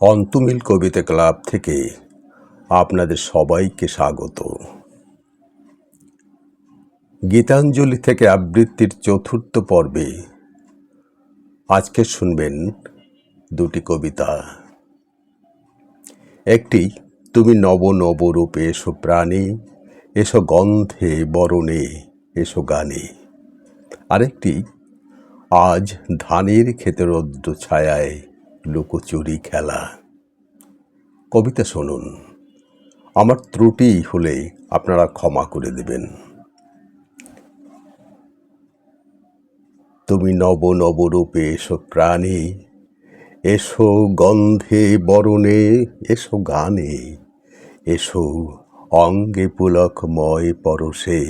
অন্তুমিল কবিতা club থেকে আপনাদের সবাইকে স্বাগত। গীতাঞ্জলি থেকে আবৃত্তির চতুর্থ পর্বে আজকে শুনবেন দুটি কবিতা। একটি, তুমি নব নব রূপে এসো প্রাণে, এসো গন্ধে বরণে, এসো গানে। আরেকটি, আজ ধানের ক্ষেতে রৌদ্র ছায়ায় লুকোচুরি খেলা। কবিতা শুনুন। আমার ত্রুটি হলে আপনারা ক্ষমা করে দেবেন। তুমি নব নব রূপে এসো প্রাণে, এসো গন্ধে বরণে, এসো গানে, এসো অঙ্গে পুলকময় পরশে,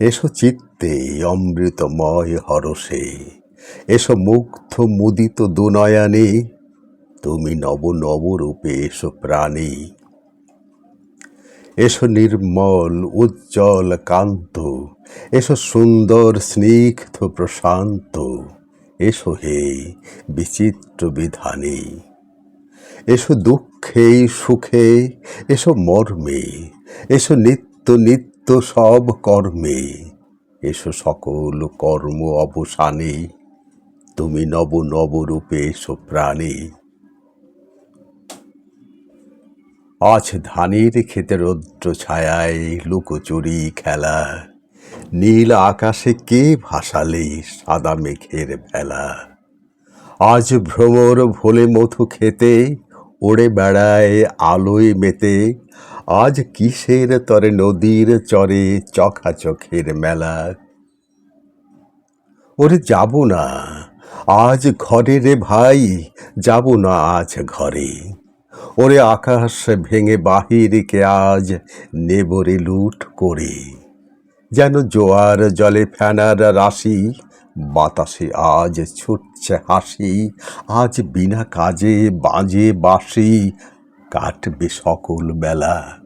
এসো চিত্তে অমৃতময় হরসে এসো মুগ্ধ মুদিত দুনয়নে তুমি নব নব রূপে এসো প্রাণী। এসো নির্মল, উজ্জ্বল, কান্ত। এসো সুন্দর, স্নিগ্ধ, প্রশান্ত। এসো হে বিচিত্র বিধানে। এসো দুঃখে, সুখে, এসো মর্মে। এসো নিত্য নিত্য সব কর্মে। এসো সকল কর্ম অবসানে। তুমি নব নব রূপে এসো প্রাণে। আজ ধানের ক্ষেতে রৌদ্র ছায়ায় লুকোচুরি খেলা। নীল আকাশে কে ভাসালে সাদা মেঘের ভেলা? আজ ভ্রমর ভোলে মধু খেতে, ওড়ে বেড়ায় আলোয় মেতে, আজ কিসের তরে নদীর চরে চখা চোখের মেলা? ওরে যাব না, আজ ঘরে রে ভাই, যাব না আজ ঘরে। ওরে আকাশ ভেঙে বাহিরকে আজ নেবরে লুট করে। যেন জোয়ার জলে ফেনার রাশি, বাতাসে আজ ছুটছে হাসি, আজ বিনা কাজে বাজে বাসি কাটবে সকল বেলা।